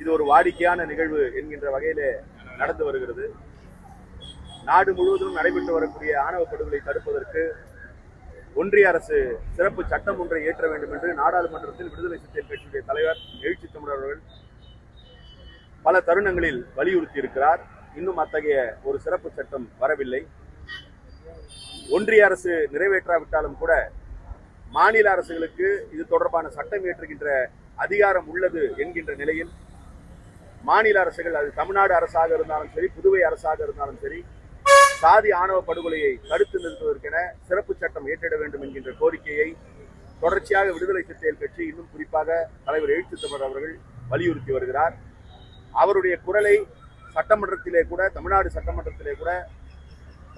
இது ஒரு வாடிக்கையான நிகழ்வு என்கின்ற வகையிலே நடந்து வருகிறது. நாடு முழுவதும் நடைபெற்று வரக்கூடிய ஆணவ படுகொலை தடுப்பதற்கு ஒன்றிய அரசு சிறப்பு சட்டம் ஒன்றை இயற்ற வேண்டும் என்று நாடாளுமன்றத்தில் விடுதலை சிறுத்தைகள் கட்சியுடைய தலைவர் எழுச்சி தமிழர் அவர்கள் பல தருணங்களில் வலியுறுத்தி இருக்கிறார் இன்னும் அத்தகைய ஒரு சிறப்பு சட்டம் வரவில்லை. ஒன்றிய அரசு நிறைவேற்றாவிட்டாலும் கூட மாநில அரசுகளுக்கு இது தொடர்பான சட்டம் இயற்றுகின்ற அதிகாரம் உள்ளது என்கின்ற நிலையில் மாநில அரசுகள் அது தமிழ்நாடு அரசாக இருந்தாலும் சரி புதுவை அரசாக இருந்தாலும் சரி சாதி ஆணவ படுகொலையை தடுத்து நிறுத்துவதற்கென சிறப்பு சட்டம் ஏற்றிட வேண்டும் என்கின்ற கோரிக்கையை தொடர்ச்சியாக விடுதலை சிறுத்தைகள் கட்சி இன்னும் குறிப்பாக தலைவர் எழுச்சி தமிழர் அவர்கள் வலியுறுத்தி வருகிறார். அவருடைய குரலை சட்டமன்றத்திலே கூட தமிழ்நாடு சட்டமன்றத்திலே கூட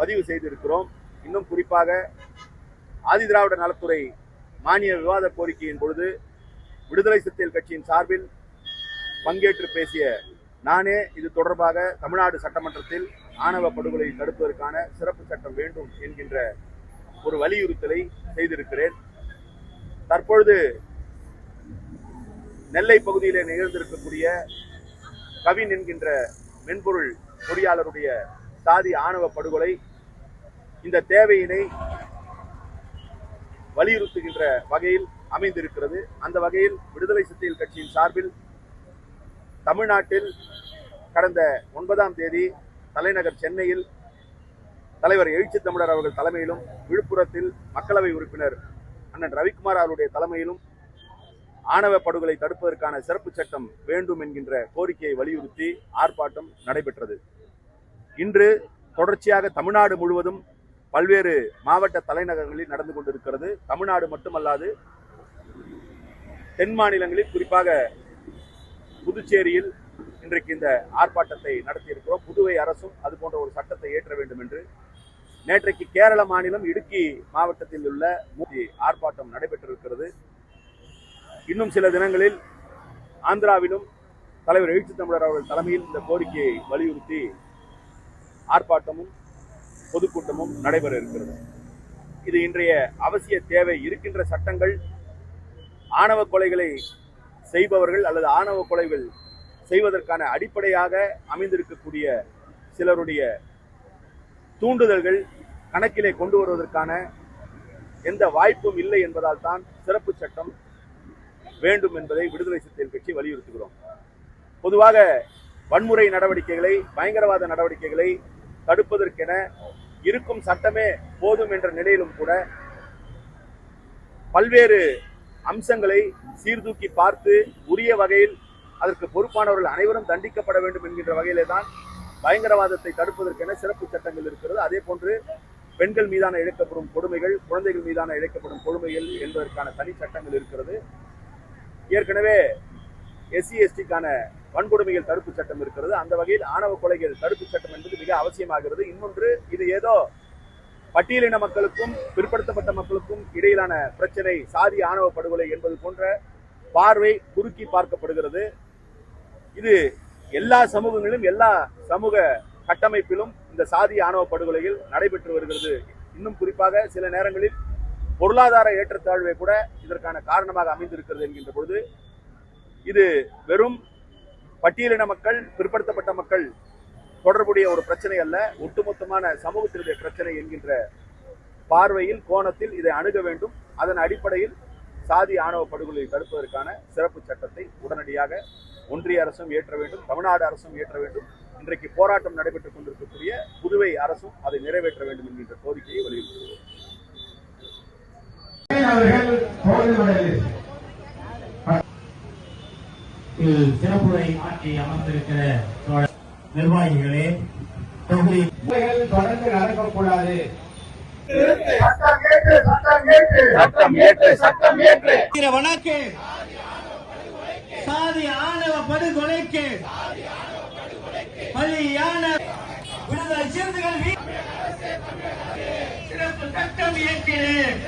பதிவு செய்திருக்கிறோம். இன்னும் குறிப்பாக ஆதிதிராவிட நலத்துறை மானிய விவாத கோரிக்கையின் பொழுது விடுதலை சிறுத்தைகள் கட்சியின் சார்பில் பங்கேற்று பேசிய நானே இது தொடர்பாக தமிழ்நாடு சட்டமன்றத்தில் ஆணவ படுகொலை தடுப்பதற்கான சிறப்பு சட்டம் வேண்டும் என்கின்ற ஒரு வலியுறுத்தலை செய்திருக்கிறேன். தற்பொழுது நெல்லை பகுதியிலே நிகழ்ந்திருக்கக்கூடிய கவின் என்கின்ற மென்பொருள் பொறியாளருடைய சாதி ஆணவ படுகொலை இந்த தேவையினை வலியுறுத்துகின்ற வகையில் அமைந்திருக்கிறது. அந்த வகையில் விடுதலை சிறுத்தைகள் கட்சியின் சார்பில் தமிழ்நாட்டில் கடந்த ஒன்பதாம் தேதி தலைநகர் சென்னையில் தலைவர் எழுச்சி தமிழர் அவர்கள் தலைமையிலும் விழுப்புரத்தில் மக்களவை உறுப்பினர் அண்ணன் ரவிக்குமார் அவருடைய தலைமையிலும் ஆணவ படுகொலை தடுப்பதற்கான சிறப்பு சட்டம் வேண்டும் என்கின்ற கோரிக்கையை வலியுறுத்தி ஆர்ப்பாட்டம் நடைபெற்றது. இன்று தொடர்ச்சியாக தமிழ்நாடு முழுவதும் பல்வேறு மாவட்ட தலைநகரங்களில் நடந்து கொண்டிருக்கிறது. தமிழ்நாடு மட்டுமல்லாது தென் மாநிலங்களில் குறிப்பாக புதுச்சேரியில் இன்றைக்கு இந்த ஆர்ப்பாட்டத்தை நடத்தியிருக்கிறோம். புதுவை அரசும் அது போன்ற ஒரு சட்டத்தை ஏற்ற வேண்டும் என்று. நேற்றைக்கு கேரள மாநிலம் இடுக்கி மாவட்டத்தில் உள்ள ஆர்ப்பாட்டம் நடைபெற்றிருக்கிறது. இன்னும் சில தினங்களில் ஆந்திராவிலும் தலைவர் எழுச்சி தமிழர் அவர்கள் தலைமையில் இந்த கோரிக்கையை வலியுறுத்தி ஆர்ப்பாட்டமும் பொதுக்கூட்டமும் நடைபெற இருக்கிறது. இது இன்றைய அவசிய தேவை. இருக்கின்ற சட்டங்கள் ஆணவ கொலைகளை செய்பவர்கள் அல்லது ஆணவ கொலைகள் செய்வதற்கான அடிப்படையாக அமைந்திருக்கக்கூடிய சிலருடைய தூண்டுதல்கள் கணக்கிலே கொண்டு வருவதற்கான எந்த வாய்ப்பும் இல்லை என்பதால் தான் சிறப்பு சட்டம் வேண்டும் என்பதை விடுதலை சிறுத்தைகள் கட்சி வலியுறுத்துகிறோம். பொதுவாக வன்முறை நடவடிக்கைகளை பயங்கரவாத நடவடிக்கைகளை தடுப்பதற்கென இருக்கும் சட்டமே போதும் என்ற நிலையிலும் கூட பல்வேறு அம்சங்களை சீர்தூக்கி பார்த்து உரிய வகையில் அதற்கு பொறுப்பானவர்கள் அனைவரும் தண்டிக்கப்பட வேண்டும் என்கின்ற வகையிலே தான் பயங்கரவாதத்தை தடுப்பதற்கென சிறப்பு சட்டங்கள் இருக்கிறது. அதே போன்று பெண்கள் மீதான இழைக்கப்படும் கொடுமைகள் குழந்தைகள் மீதான இழைக்கப்படும் கொடுமைகள் என்பதற்கான தனி சட்டங்கள் இருக்கிறது. ஏற்கனவே எஸ்சி எஸ்டிக்கான வன்கொடுமைகள் தடுப்பு சட்டம் இருக்கிறது. அந்த வகையில் ஆணவ கொலைகள் தடுப்பு சட்டம் என்பது மிக அவசியமாகிறது. இன்னொன்று இது ஏதோ பட்டியலின மக்களுக்கும் பிற்படுத்தப்பட்ட மக்களுக்கும் இடையிலான பிரச்சனை சாதி ஆணவ படுகொலை என்பது போன்ற பார்வை குறுக்கி பார்க்கப்படுகிறது. இது எல்லா சமூகங்களிலும் எல்லா சமூக கட்டமைப்பிலும் இந்த சாதி ஆணவ படுகொலைகள் நடைபெற்று வருகிறது. இன்னும் குறிப்பாக சில நேரங்களில் பொருளாதார ஏற்றத்தாழ்வை கூட இதற்கான காரணமாக அமைந்திருக்கிறது என்கின்ற பொழுது இது வெறும் பட்டியலின மக்கள் பிற்படுத்தப்பட்ட மக்கள் தொடர்புடைய ஒரு பிரச்சனை அல்ல ஒட்டுமொத்தமான சமூகத்தினுடைய பிரச்சனை என்கின்ற பார்வையில் கோணத்தில் இதை அணுக வேண்டும். அதன் அடிப்படையில் சாதி ஆணவ படுகொலை தடுப்பதற்கான சிறப்பு சட்டத்தை உடனடியாக ஒன்றிய அரசும் ஏற்ற வேண்டும் தமிழ்நாடு அரசும் ஏற்ற வேண்டும். இன்றைக்கு போராட்டம் நடைபெற்றுக் கொண்டிருக்கக்கூடிய புதுவை அரசும் அதை நிறைவேற்ற வேண்டும் என்கின்ற கோரிக்கையை வலியுறுத்துகிறோம். சிறப்புரை ஆற்றி அமர்ந்திருக்கிற நிர்வாகிகளே தொகுதி தொடர்ந்து நடக்கக்கூடாது. சட்டம் ஏற்று சட்டம் ஏற்று. வணக்கு சாதி ஆணவ படுகொலைக்கு. பலியான விடுதலை சிறுத்தைகள் சிறப்பு சட்டம் இயற்றினேன்